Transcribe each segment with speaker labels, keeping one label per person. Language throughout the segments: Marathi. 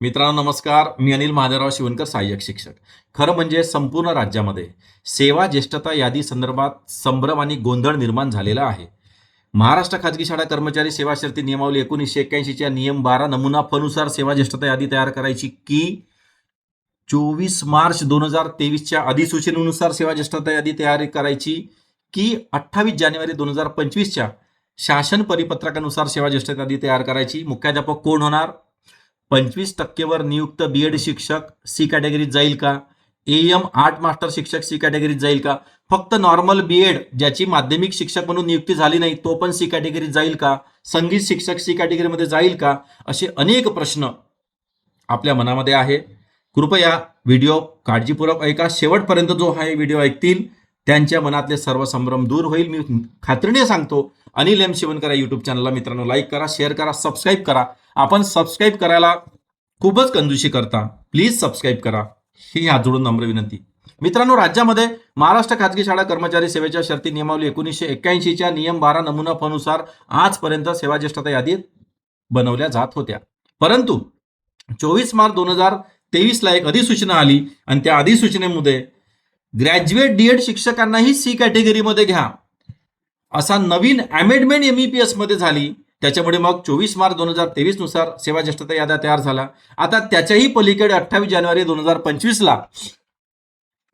Speaker 1: मित्रांनो नमस्कार. मी अनिल महादेवराव शिवणकर सहाय्यक शिक्षक. खरं म्हणजे संपूर्ण राज्यामध्ये सेवा ज्येष्ठता यादी संदर्भात संभ्रम आणि गोंधळ निर्माण झालेला आहे. महाराष्ट्र खाजगी शाळा कर्मचारी सेवा शर्ती नियमावली एकोणीसशे एक्क्याऐंशीच्या नियम बारा नमुना फनुसार सेवा ज्येष्ठता यादी तयार करायची की चोवीस मार्च दोन हजार तेवीसच्या अधिसूचनेनुसार सेवा ज्येष्ठता यादी तयार करायची की अठ्ठावीस जानेवारी दोन हजार पंचवीसच्या शासन परिपत्रकानुसार सेवा ज्येष्ठता यादी तयार करायची. मुख्याध्यापक कोण होणार? पंचवीस टक्केवर नियुक्त बी एड शिक्षक सी कॅटेगरीत जाईल का? ए एम आर्ट मास्टर शिक्षक सी कॅटेगरीत जाईल का? फक्त नॉर्मल बी एड ज्याची माध्यमिक शिक्षक म्हणून नियुक्ती झाली नाही तो पण सी कॅटेगरीत जाईल का? संगीत शिक्षक सी कॅटेगरीमध्ये जाईल का? असे अनेक प्रश्न आपल्या मनामध्ये आहे. कृपया व्हिडिओ काळजीपूर्वक ऐका. शेवटपर्यंत जो हा व्हिडिओ ऐकतील त्यांच्या मनातले सर्व संभ्रम दूर होईल. मी खात्रीने सांगतो अनिल एम शिवनकर या युट्यूब चॅनलला मित्रांनो लाईक करा शेअर करा सबस्क्राईब करा. आपण सबस्क्राईब करायला खूपच कंजूशी करता. प्लीज सबस्क्राईब करा. ही हात जोडून नम्र विनंती. मित्रांनो राज्यामध्ये महाराष्ट्र खाजगी शाळा कर्मचारी सेवेच्या शर्ती नियमावली एकोणीसशे एक्क्याऐंशीच्या नियम बारा नमुना फनुसार आजपर्यंत सेवा ज्येष्ठता यादीत बनवल्या जात होत्या. परंतु चोवीस मार्च दोन हजार तेवीसला एक अधिसूचना आली आणि त्या अधिसूचनेमध्ये ग्रॅज्युएट डीएड शिक्षकांनाही सी कॅटेगरीमध्ये घ्या. असा नवीन अमेंडमेंट एमईपीएसमध्ये झाली. त्याच्यामुळे मग चोवीस मार्च दोन हजार तेवीसनुसार सेवा ज्येष्ठता याद्या तयार झाला आता त्याच्याही पलीकडे अठ्ठावीस जानेवारी दोन हजार पंचवीसला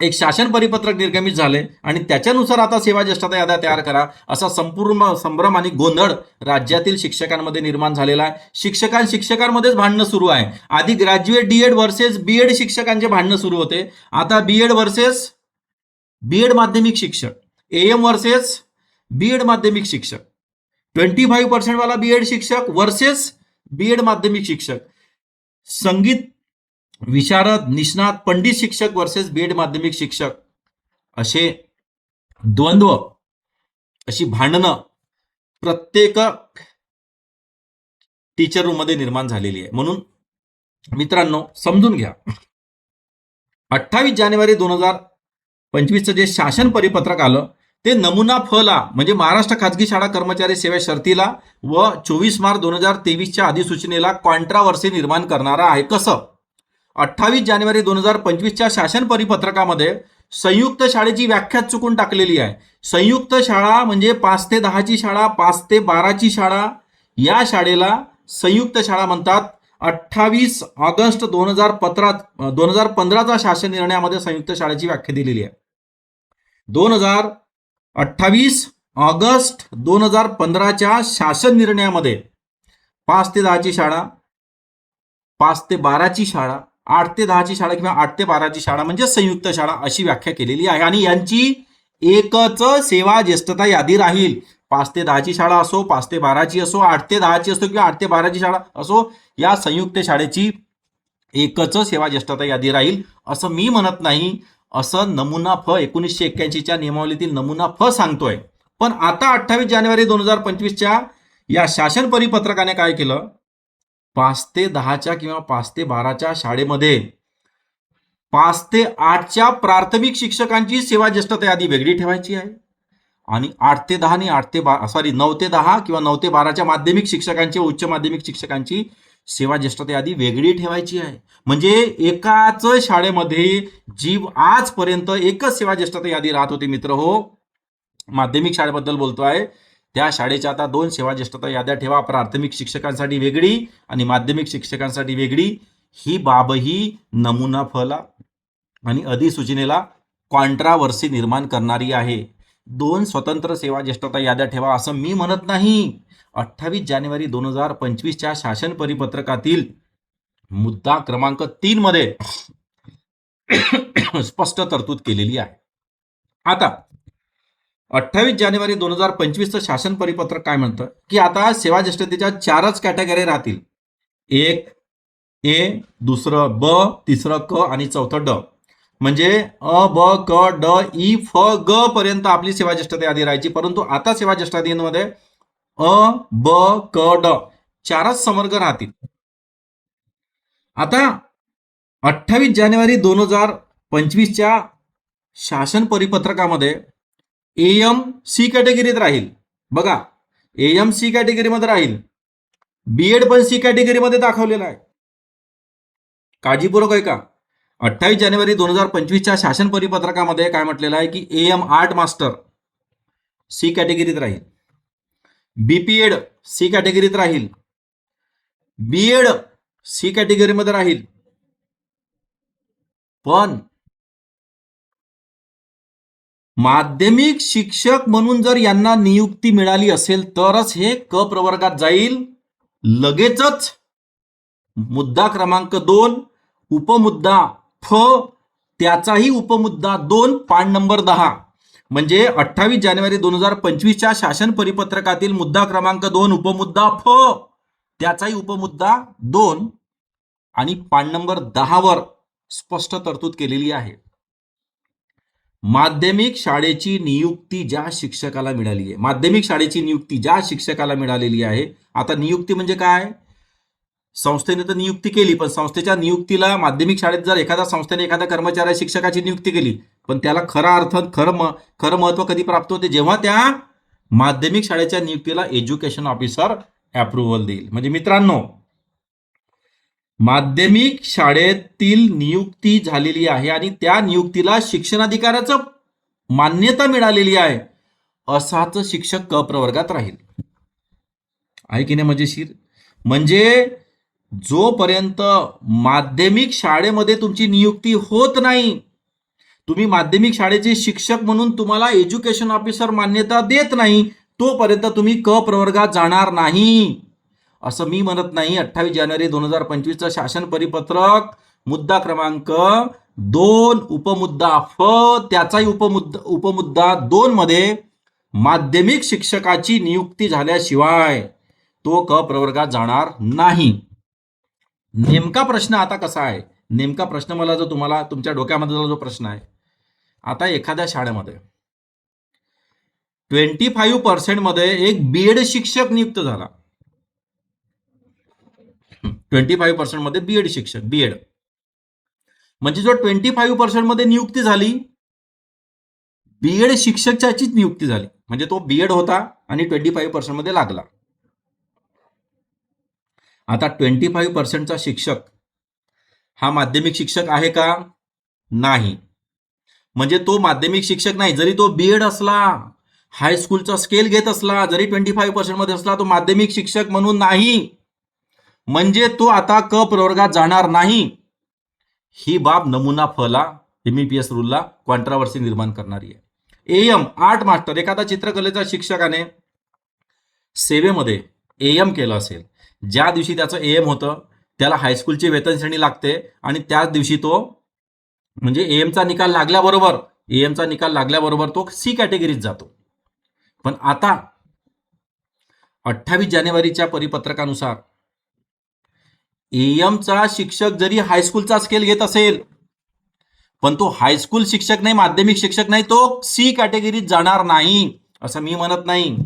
Speaker 1: एक शासन परिपत्रक निर्गमित झाले आणि त्याच्यानुसार आता सेवा ज्येष्ठता याद्या तयार करा असा संपूर्ण संभ्रम आणि गोंधळ राज्यातील शिक्षकांमध्ये निर्माण झालेला आहे. शिक्षकां शिक्षकांमध्येच भांडणं सुरू आहे. आधी ग्रॅज्युएट डीएड वर्सेस बीएड शिक्षकांचे भांडणं सुरू होते. आता बीएड वर्सेस बीएड माध्यमिक शिक्षक एएम वर्सेस बीएड माध्यमिक शिक्षक. ट्वेंटी फाईव्ह पर्सेंट वाला बीएड शिक्षक वर्सेस बीएड माध्यमिक शिक्षक. संगीत विशारद निष्णात पंडित शिक्षक वर्सेस बीएड माध्यमिक शिक्षक. असे द्वंद्व अशी भांडणं प्रत्येक टीचर रूममध्ये निर्माण झालेली आहे. म्हणून मित्रांनो समजून घ्या. अठ्ठावीस जानेवारी दोन हजार पंचवीसचं जे शासन परिपत्रक आलं ते नमुना फला म्हणजे महाराष्ट्र खाजगी शाळा कर्मचारी सेवा शर्तीला व चोवीस मार्च दोन हजार तेवीसच्या अधिसूचनेला कॉन्ट्रावर्सी निर्माण करणारा आहे. कसं? अठ्ठावीस जानेवारी दोन हजार पंचवीसच्या शासन परिपत्रकामध्ये संयुक्त शाळेची व्याख्या चुकून टाकलेली आहे. संयुक्त शाळा म्हणजे पाच ते दहाची शाळा पाच ते बाराची शाळा. या शाळेला संयुक्त शाळा म्हणतात. अठ्ठावीस ऑगस्ट दोन हजार पत्रात दोन हजार पंधराचा शासन निर्णयामध्ये संयुक्त शाळेची व्याख्या दिलेली आहे. दोन हजार अठ्ठावीस ऑगस्ट दोन हजार पंधराच्या शासन निर्णयामध्ये पाच ते दहाची शाळा पाच ते बाराची शाळा आठ ते दहाची शाळा किंवा आठ ते बाराची शाळा म्हणजे संयुक्त शाळा अशी व्याख्या केलेली आहे. आणि यांची एकच सेवा ज्येष्ठता यादी राहील. पाच ते दहाची शाळा असो पाच ते बाराची असो आठ ते दहाची असो किंवा आठ ते बाराची शाळा असो या संयुक्त शाळेची एकच सेवा ज्येष्ठता यादी राहील असं मी म्हणत नाही. असं नमुना फ एकोणीसशे एक्क्याऐंशीच्या नियमावलीतील नमुना फ सांगतोय. पण आता अठ्ठावीस जानेवारी दोन हजार पंचवीसच्या या शासन परिपत्रकाने काय केलं? पाच ते दहाच्या किंवा पाच ते बाराच्या शाळेमध्ये पाच ते आठच्या प्राथमिक शिक्षकांची सेवा ज्येष्ठता यादी वेगळी ठेवायची आहे. आणि आठ ते दहा आणि आठ ते बा सॉरी नऊ ते दहा किंवा नऊ ते बाराच्या माध्यमिक शिक्षकांची उच्च माध्यमिक शिक्षकांची सेवा ज्येष्ठता यादी वेगळी ठेवायची आहे. म्हणजे एकाच शाळेमध्ये जी आजपर्यंत एकच सेवा ज्येष्ठता यादी राहत होती मित्र हो. माध्यमिक शाळेबद्दल बोलतो आहे त्या शाळेच्या आता दोन सेवा ज्येष्ठता याद्या ठेवा. प्राथमिक शिक्षकांसाठी वेगळी आणि माध्यमिक शिक्षकांसाठी वेगळी. ही बाबही नमुना फला आणि अधिसूचनेला कॉन्ट्रावर्सी निर्माण करणारी आहे. दोन स्वतंत्र सेवा ज्येष्ठता याद्या ठेवा असं मी म्हणत नाही. अठ्ठावीस जानेवारी दोन हजार पंचवीसच्या शासन परिपत्रकातील मुद्दा क्रमांक तीन मध्ये स्पष्ट तरतूद केलेली आहे. आता अठ्ठावीस जानेवारी दोन हजार पंचवीसचं शासन परिपत्रक काय म्हणतं? की आता सेवा ज्येष्ठतेच्या चारच कॅटेगरी राहतील. एक ए दुसरं ब तिसरं क आणि चौथं ड. म्हणजे अ ब क ड ई फ ग पर्यंत आपली सेवा ज्येष्ठता यादी राहायची. परंतु आता सेवा ज्येष्ठादींमध्ये अ ब क ड चारच समर्ग राहतील. आता अठ्ठावीस जानेवारी दोन हजार पंचवीसच्या शासन परिपत्रकामध्ये एम सी कॅटेगरीत राहील. बघा एम सी कॅटेगरीमध्ये राहील. बीएड पण सी कॅटेगरीमध्ये दाखवलेला आहे. काळजीपूर्वक आहे का अठ्ठावीस जानेवारी दोन हजार पंचवीसच्या शासन परिपत्रकामध्ये काय म्हटलेलं आहे की A M art master C कॅटेगरीत राहील. बीपीएड सी कॅटेगरीत राहील. बीएड सी कॅटेगरीमध्ये राहील. पण माध्यमिक शिक्षक म्हणून जर यांना नियुक्ती मिळाली असेल तरच हे क प्रवर्गात जाईल. लगेचच मुद्दा क्रमांक दोन उपमुद्दा फ त्याचाही उपमुद्दा दोन पान नंबर दहा. म्हणजे अठ्ठावीस जानेवारी दोन हजार पंचवीसच्या शासन परिपत्रकातील मुद्दा क्रमांक दोन उपमुद्दा फ. त्याचाही उपमुद्दा दोन आणि पान नंबर दहावर स्पष्ट तरतूद केलेली आहे. माध्यमिक शाळेची नियुक्ती ज्या शिक्षकाला मिळाली आहे. माध्यमिक शाळेची नियुक्ती ज्या शिक्षकाला मिळालेली आहे. आता नियुक्ती म्हणजे काय? संस्थेने तर नियुक्ती केली पण संस्थेच्या नियुक्तीला माध्यमिक शाळेत जर एखाद्या संस्थेने एखाद्या कर्मचाऱ्या शिक्षकाची नियुक्ती केली पण त्याला खरा अर्थ खरं म खरं महत्त्व कधी प्राप्त होते? जेव्हा त्या माध्यमिक शाळेच्या नियुक्तीला एज्युकेशन ऑफिसर अप्रुव्हल देईल. म्हणजे मित्रांनो माध्यमिक शाळेतील नियुक्ती झालेली आहे आणि त्या नियुक्तीला शिक्षणाधिकाऱ्याचं मान्यता मिळालेली आहे असाच शिक्षक क प्रवर्गात राहील. आहे की नाही मजेशीर? म्हणजे जोपर्यंत माध्यमिक शाळेमध्ये तुमची नियुक्ती होत नाही तुम्ही माध्यमिक शाळेचे शिक्षक म्हणून तुम्हाला एज्युकेशन ऑफिसर मान्यता देत नाही तोपर्यंत तुम्ही क प्रवर्गात जाणार नाही. असं मी म्हणत नाही. अठ्ठावीस जानेवारी दोन हजार पंचवीसचं शासन परिपत्रक मुद्दा क्रमांक दोन उपमुद्दा फ त्याचाही उपमुद्दा उपमुद्दा दोन मध्ये माध्यमिक शिक्षकाची नियुक्ती झाल्याशिवाय तो क प्रवर्गात जाणार नाही. नेमका प्रश्न आता कसा आहे? नेमका प्रश्न मला जो तुम्हाला तुमच्या डोक्यामध्ये जो प्रश्न आहे आता एखाद्या शाळेमध्ये. ट्वेंटी फाईव्ह पर्सेंटमध्ये एक बीएड शिक्षक नियुक्त झाला. ट्वेंटी फाईव्ह पर्सेंटमध्ये बीएड शिक्षक बीएड म्हणजे जो ट्वेंटी फाईव्ह पर्सेंटमध्ये नियुक्ती झाली बीएड शिक्षकच्याचीच नियुक्ती झाली. म्हणजे तो बीएड होता आणि ट्वेंटी फाईव्ह पर्सेंटमध्ये लागला. आता ट्वेंटी फाईव्ह पर्सेंटचा शिक्षक हा माध्यमिक शिक्षक आहे का? नाही. म्हणजे तो माध्यमिक शिक्षक नाही. जरी तो बीएड असला हायस्कूलचा स्केल घेत असला जरी ट्वेंटी फाईव्ह पर्सेंटमध्ये असला तो माध्यमिक शिक्षक म्हणून नाही. म्हणजे तो आता क प्रवर्गात जाणार नाही. ही बाब नमुना फला एमईपीएस रूलला कॉन्ट्रावर्सी निर्माण करणारी आहे. एएम आर्ट मास्टर एखादा चित्रकलेचा शिक्षकाने सेवेमध्ये एएम केलं असेल ज्या दिवशी त्याचं एएम होतं त्याला हायस्कूलची वेतन श्रेणी लागते आणि त्याच दिवशी तो म्हणजे एमचा निकाल लागल्याबरोबर एमचा निकाल लागल्याबरोबर तो सी कॅटेगरीत जातो. पण आता अठ्ठावीस जानेवारीच्या परिपत्रकानुसार एमचा शिक्षक जरी हायस्कूलचा स्केल घेत असेल पण तो हायस्कूल शिक्षक नाही माध्यमिक शिक्षक नाही तो सी कॅटेगरीत जाणार नाही असं मी म्हणत नाही.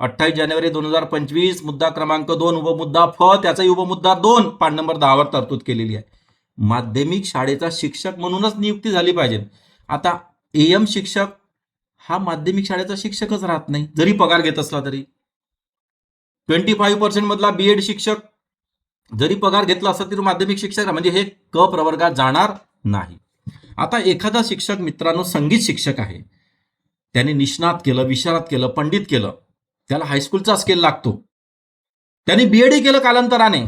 Speaker 1: अठ्ठावीस जानेवारी दोन हजार पंचवीस मुद्दा क्रमांक दोन उपमुद्दा फ त्याचाही उपमुद्दा दोन पान नंबर दहावर तरतूद केलेली आहे. माध्यमिक शाळेचा शिक्षक म्हणूनच नियुक्ती झाली पाहिजे. आता एएम शिक्षक हा माध्यमिक शाळेचा शिक्षकच राहत नाही. जरी पगार घेत असला तरी. ट्वेंटी फाईव्ह पर्सेंट मधला बी एड शिक्षक जरी पगार घेतला असला तरी माध्यमिक शिक्षक म्हणजे हे क प्रवर्गात जाणार नाही. आता एखादा शिक्षक मित्रांनो संगीत शिक्षक आहे. त्याने निष्णात केलं विशारात केलं पंडित केलं. त्याला हायस्कूलचा स्केल लागतो. त्याने बीएडही केलं कालांतराने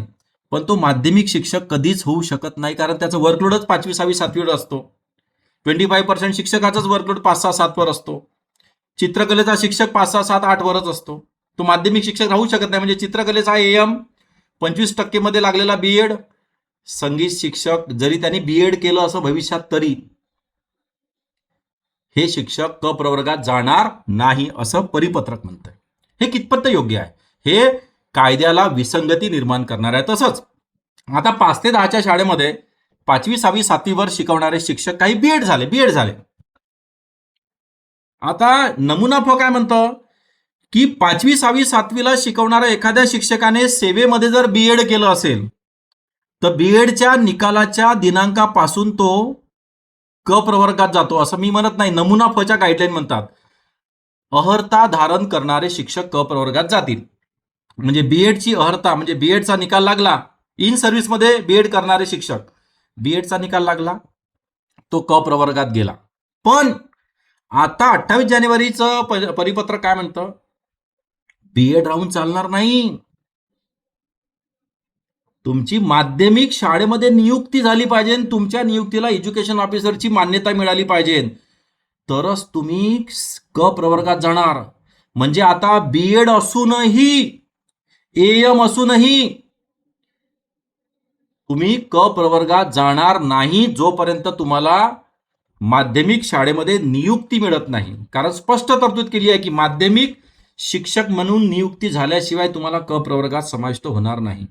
Speaker 1: पण तो माध्यमिक शिक्षक कधीच होऊ शकत नाही कारण त्याचं वर्कलोडच पाचवी सहावी सातवीवर असतो. ट्वेंटी फाईव्ह पर्सेंट शिक्षकाचाच वर्कलोड पाच सहा सातवर असतो. चित्रकलेचा शिक्षक पाच सहा सात आठवरच असतो. तो माध्यमिक शिक्षक राहू शकत नाही म्हणजे चित्रकलेचा एम पंचवीस टक्केमध्ये लागलेला बीएड संगीत शिक्षक जरी त्यांनी बीएड केलं असं भविष्यात तरी हे शिक्षक क प्रवर्गात जाणार नाही असं परिपत्रक म्हणतंय. हे कितपत योग्य आहे? हे कायद्याला विसंगती निर्माण करणार आहे तसंच. आता पाच ते दहाच्या शाळेमध्ये पाचवी सहावी सातवीवर शिकवणारे शिक्षक काही बीएड झाले बीएड झाले. आता नमुना फ काय म्हणतं? की पाचवी सहावी सातवीला शिकवणाऱ्या एखाद्या शिक्षकाने सेवेमध्ये जर बीएड केलं असेल तर बीएडच्या निकालाच्या दिनांकापासून तो क प्रवर्गात जातो असं मी म्हणत नाही. नमुना फच्या गाईडलाईन म्हणतात. अहर्ता धारण करणारे शिक्षक क प्रवर्गात जातील. म्हणजे बीएडची अहर्ता म्हणजे बीएडचा निकाल लागला इन सर्व्हिसमध्ये बीएड करणारे शिक्षक. बीएडचा निकाल लागला तो क प्रवर्गात गेला. पण आता अठ्ठावीस जानेवारीचं परिपत्र परिपत्रक काय म्हणतं? बीएड राहून चालणार नाही. तुमची माध्यमिक शाळेमध्ये नियुक्ती झाली पाहिजे तुमच्या नियुक्तीला एज्युकेशन ऑफिसरची मान्यता मिळाली पाहिजे. तरच तुम्ही क प्रवर्गात जाणार. म्हणजे आता बीएड असूनही एएम असूनही तुम्ही क प्रवर्गात जाणार नाही जोपर्यंत तुम्हाला माध्यमिक शाळेमध्ये नियुक्ती मिळत नाही. कारण स्पष्ट तरतूद केली आहे की माध्यमिक शिक्षक म्हणून नियुक्ती झाल्याशिवाय तुम्हाला क प्रवर्गात समाविष्ट होणार नाही.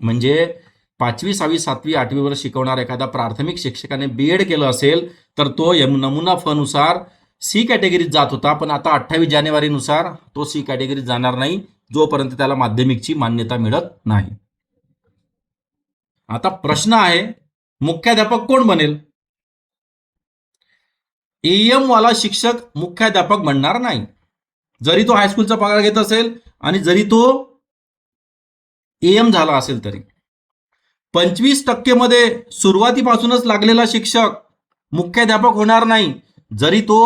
Speaker 1: म्हणजे पाचवी सहावी सातवी आठवीवर शिकवणारा एखादा प्राथमिक शिक्षकाने बीएड केलं असेल तर तो यम- नमुना फनुसार सी कॅटेगरीत जात होता पण आता अठ्ठावीस जानेवारीनुसार तो सी कॅटेगरीत जाणार नाही जोपर्यंत त्याला माध्यमिकची मान्यता मिळत नाही. आता प्रश्न आहे मुख्याध्यापक कोण बनेल? एम वाला शिक्षक मुख्याध्यापक बनणार नाही. जरी तो हायस्कूलचा पगार घेत असेल आणि जरी तो एएम झाला असेल तरी. पंचवीस टक्केमध्ये सुरुवातीपासूनच लागलेला शिक्षक मुख्याध्यापक होणार नाही जरी तो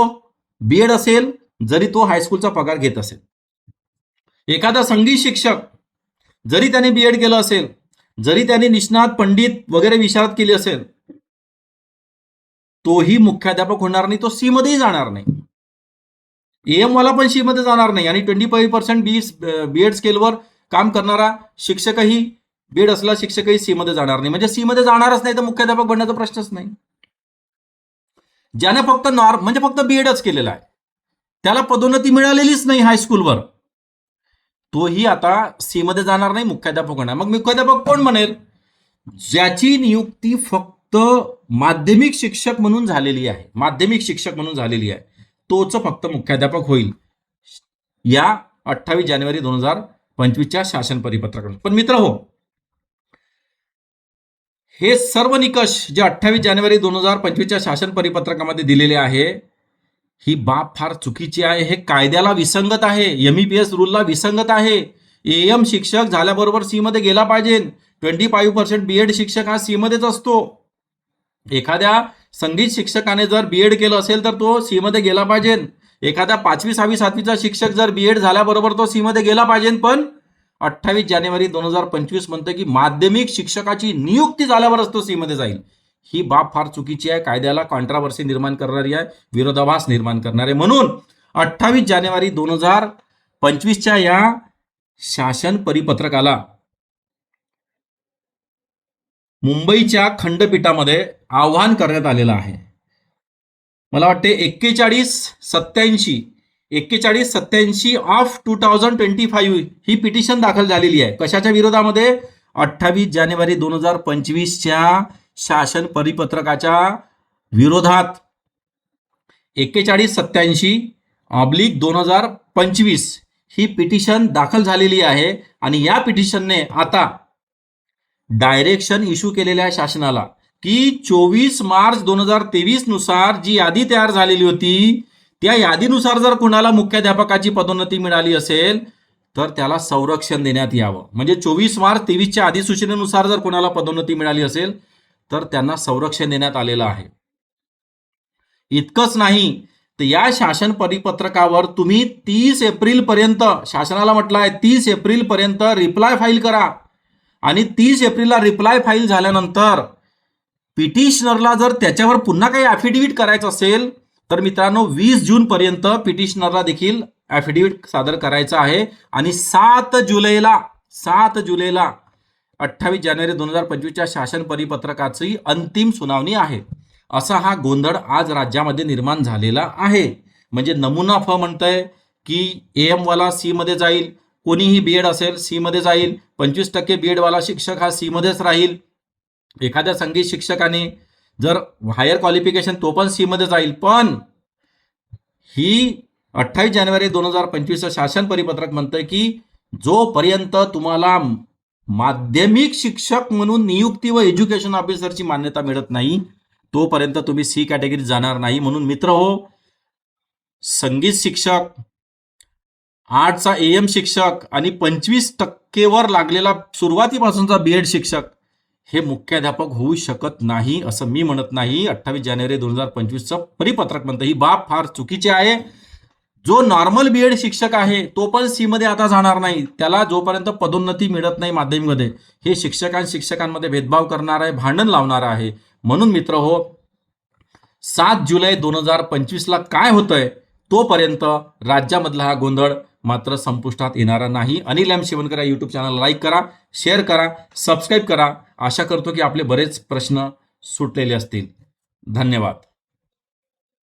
Speaker 1: बीएड असेल जरी तो हायस्कूलचा पगार घेत असेल. एखादा संगीत शिक्षक जरी त्याने बीएड केलं असेल जरी त्याने निष्णात पंडित वगैरे विशारद केली असेल तोही मुख्याध्यापक होणार नाही तो सी मध्येही जाणार नाही. एएम वाला पण सी मध्ये जाणार नाही आणि twenty five percent B BEd स्केलवर काम करणारा शिक्षकही बीएड असला शिक्षकही सी मध्ये जाणार नाही. म्हणजे सी मध्ये जाणारच नाही तर मुख्याध्यापक बनण्याचा प्रश्नच नाही. ज्याने फक्त नॉर्म म्हणजे फक्त बीएडच केलेला आहे. त्याला पदोन्नती मिळालेलीच नाही हायस्कूलवर तोही आता सी मध्ये जाणार नाही मुख्याध्यापक होणार. मग मुख्याध्यापक कोण म्हणेल ज्याची नियुक्ती फक्त माध्यमिक शिक्षक म्हणून झालेली आहे. माध्यमिक शिक्षक म्हणून झालेली आहे. तोच फक्त मुख्याध्यापक होईल. या अठ्ठावीस जानेवारी दोन हजार पंचवीसच्या शासन परिपत्राकडून पण मित्र हो हे सर्व निकष जे अठ्ठावीस जानेवारी दोन हजार पंचवीसच्या शासन परिपत्रकामध्ये दिलेले आहे ही बाब फार चुकीची आहे. हे कायद्याला विसंगत आहे. एम ई पी एस रूलला विसंगत आहे. एम शिक्षक झाल्याबरोबर सीमध्ये गेला पाहिजे. Twenty five percent B Ed शिक्षक हा सीमध्येच असतो. एखाद्या संगीत शिक्षकाने जर बीएड केलं असेल तर तो सीमध्ये गेला पाहिजे. एखाद्या पाचवी सहावी सातवीचा शिक्षक जर बीएड झाल्याबरोबर तो सीमध्ये गेला पाहिजे. पण अठ्ठावीस जानेवारी दोन हजार पंचवीस म्हणतं की माध्यमिक शिक्षकाची नियुक्ती झाल्यावरच तो सी मध्ये जाईल. ही बाब फार चुकीची आहे. कायद्याला कॉन्ट्रावर्सी निर्माण करणारी आहे. विरोधाभास निर्माण करणारे. म्हणून अठ्ठावीस जानेवारी दोन हजार पंचवीसच्या या शासन परिपत्रकाला मुंबईच्या खंडपीठामध्ये आव्हान करण्यात आलेलं आहे. मला वाटते एक्केचाळीस सत्याऐंशी एक्केचाळीस सत्याऐंशी of two thousand twenty five he petition दाखल झालेली आहे. कशाच्या विरोधामध्ये? अठ्ठावीस जानेवारी दोन हजार पंचवीसच्या शासन परिपत्रकाच्या विरोधात. एक्केचाळीस सत्याऐंशी ऑब्लिक दोन हजार पंचवीस ही पिटिशन दाखल झालेली आहे आणि या पिटिशनने आता डायरेक्शन इश्यू केलेल्या आहे शासनाला की चोवीस मार्च दोन हजार तेवीसनुसार जी यादी तयार झालेली होती त्या यादीनुसार जर कुणाला मुख्याध्यापकाची पदोन्नती मिळाली असेल तर त्याला संरक्षण देण्यात यावं. म्हणजे चोवीस मार्च तेवीसच्या अधिसूचनेनुसार जर कुणाला पदोन्नती मिळाली असेल तर त्यांना संरक्षण देण्यात आलेलं आहे. इतकंच नाही तर या शासन परिपत्रकावर तुम्ही तीस एप्रिल पर्यंत शासनाला म्हटलं आहे तीस एप्रिल पर्यंत रिप्लाय फाईल करा. आणि तीस एप्रिलला रिप्लाय फाईल झाल्यानंतर पिटिशनरला जर त्याच्यावर पुन्हा काही ॲफिडेव्हिट करायचं असेल तर मित्रांनो वीस जून पर्यंत पिटिशनरला देखील ॲफिडेव्हिट सादर करायचं आहे आणि सात जुलैला सात जुलैला अठ्ठावीस जानेवारी दोन हजार पंचवीसच्या शासन परिपत्रकाची अंतिम सुनावणी आहे. असा हा गोंधळ आज राज्यामध्ये निर्माण झालेला आहे. म्हणजे नमुना फ म्हणतंय की ए एमवाला सीमध्ये जाईल कोणीही बी एड असेल सीमध्ये जाईल पंचवीस टक्के बी एडवाला शिक्षक हा सीमध्येच राहील. एखाद्या संगीत शिक्षकाने जर हायर क्वालिफिकेशन तो पण सीमध्ये जाईल पण ही अठ्ठावीस जानेवारी दोन हजार पंचवीसचं शासन परिपत्रक म्हणतं की जोपर्यंत तुम्हाला माध्यमिक शिक्षक म्हणून नियुक्ती व एज्युकेशन ऑफिसरची मान्यता मिळत नाही तोपर्यंत तुम्ही सी कॅटेगरीत जाणार नाही. म्हणून मित्र हो संगीत शिक्षक आर्टचा एम शिक्षक आणि पंचवीस टक्केवर लागलेला सुरुवातीपासूनचा बी एड शिक्षक हे मुख्याध्यापक होऊ शकत नाही असं मी म्हणत नाही. अठ्ठावीस जानेवारी दोन हजार पंचवीसचं परिपत्रक म्हणतं ही बाब फार चुकीची आहे. जो नॉर्मल बीएड शिक्षक आहे तो पण सी मध्ये आता जाणार नाही. त्याला जोपर्यंत पदोन्नती मिळत नाही माध्यमिकमध्ये हे शिक्षकां शिक्षकांमध्ये भेदभाव करणार आहे भांडण लावणार आहे. म्हणून मित्र हो सात जुलै दोन हजार पंचवीसला काय होतंय? तोपर्यंत राज्यामधला हा गोंधळ मात्र संपुष्टात येणारा नाही. अनिल एम शिवनकर या यूट्यूब चॅनल लाईक करा शेअर करा सबस्क्राईब करा. आशा करतो की आपले बरेच प्रश्न सुटलेले असतील. धन्यवाद.